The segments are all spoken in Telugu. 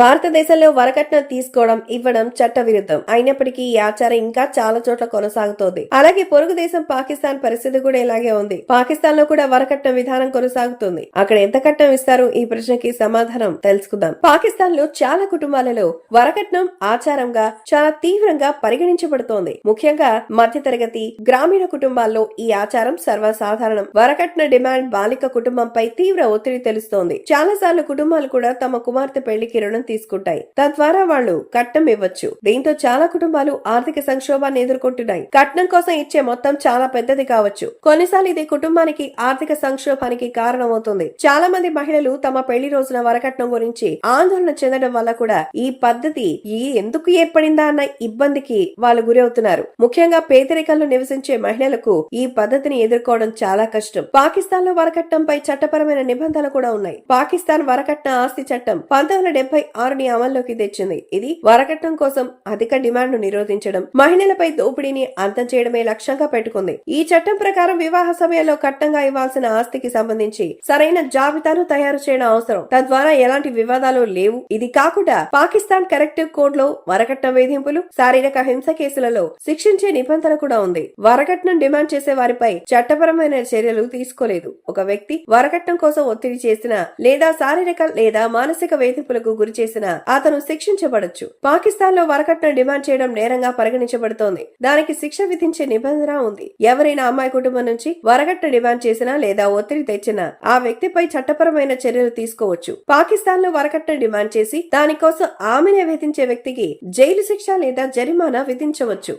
భారతదేశంలో వరకట్నం తీసుకోవడం ఇవ్వడం చట్ట విరుద్ధం అయినప్పటికీ ఈ ఆచారం ఇంకా చాలా చోట్ల కొనసాగుతోంది. అలాగే పొరుగు దేశం పాకిస్తాన్ పరిస్థితి కూడా ఇలాగే ఉంది. పాకిస్తాన్లో కూడా వరకట్నం విధానం కొనసాగుతుంది. అక్కడ ఎంత కట్నం ఇస్తారు ఈ ప్రశ్నకి సమాధానం తెలుసుకుందాం. పాకిస్తాన్లో చాలా కుటుంబాలలో వరకట్నం ఆచారంగా చాలా తీవ్రంగా పరిగణించబడుతోంది. ముఖ్యంగా మధ్యతరగతి గ్రామీణ కుటుంబాల్లో ఈ ఆచారం సర్వసాధారణం. వరకట్న డిమాండ్ బాలిక కుటుంబంపై తీవ్ర ఒత్తిడి తెలుస్తోంది. చాలా సార్లు కుటుంబాలు కూడా తమ కుమార్తె పెళ్ళికి రుణం తీసుకుంటాయి. తద్వారా వాళ్ళు కట్నం ఇవ్వచ్చు. దీంతో చాలా కుటుంబాలు ఆర్థిక సంక్షోభాన్ని ఎదుర్కొంటున్నాయి. కట్నం కోసం ఇచ్చే మొత్తం చాలా పెద్దది కావచ్చు. కొన్నిసార్లు ఇది కుటుంబానికి ఆర్థిక సంక్షోభానికి కారణమవుతుంది. చాలా మంది మహిళలు తమ పెళ్ళి రోజున వరకట్నం గురించి ఆందోళన చెందడం వల్ల కూడా ఈ పద్ధతి ఈ ఎందుకు ఏర్పడిందా అన్న ఇబ్బందికి వాళ్ళు గురవుతున్నారు. ముఖ్యంగా పేదరికంలో నివసించే మహిళలకు ఈ పద్ధతిని ఎదుర్కోవడం చాలా కష్టం. పాకిస్తాన్లో వరకట్నంపై చట్టపరమైన నిబంధనలు కూడా ఉన్నాయి. పాకిస్తాన్ వరకట్న ఆస్తి చట్టం పంతొమ్మిది వందల డెబ్బై ఆరుని అమల్లోకి తెచ్చింది. ఇది వరకట్నం కోసం అధిక డిమాండ్ నిరోధించడం మహిళలపై దోపిడీని అంతం చేయడమే లక్ష్యంగా పెట్టుకుంది. ఈ చట్టం ప్రకారం వివాహ సమయంలో కట్టంగా ఇవ్వాల్సిన ఆస్తికి సంబంధించి సరైన జాబితాను తయారు చేయడం అవసరం. తద్వారా ఎలాంటి వివాదాలు లేవు. ఇది కాకుండా పాకిస్తాన్ కరెక్టివ్ కోడ్లో వరకట్నం వేధింపులు శారీరక హింస కేసులలో శిక్షించే నిబంధన కూడా ఉంది. వరకట్నం డిమాండ్ చేసే వారిపై చట్టపరమైన చర్యలు తీసుకోలేదు. ఒక వ్యక్తి వరకట్నం కోసం ఒత్తిడి చేసిన లేదా శారీరక లేదా మానసిక వేధింపులకు గురి చేసినా అతను శిక్షించబడొచ్చు. పాకిస్తాన్లో వరకట్న డిమాండ్ చేయడం నేరంగా పరిగణించబడుతోంది. దానికి శిక్ష విధించే నిబంధన ఉంది. ఎవరైనా అమ్మాయి కుటుంబం నుంచి వరకట్న డిమాండ్ చేసినా లేదా ఒత్తిడి తెచ్చినా ఆ వ్యక్తిపై చట్టపరమైన చర్యలు తీసుకోవచ్చు. పాకిస్తాన్లో వరకట్న డిమాండ్ చేసి దానికోసం ఆమెనే వేధించే వ్యక్తికి జైలు శిక్ష లేదా జరిమానా విధించవచ్చు.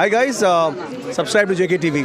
Hi guys, uh, subscribe to JKTV.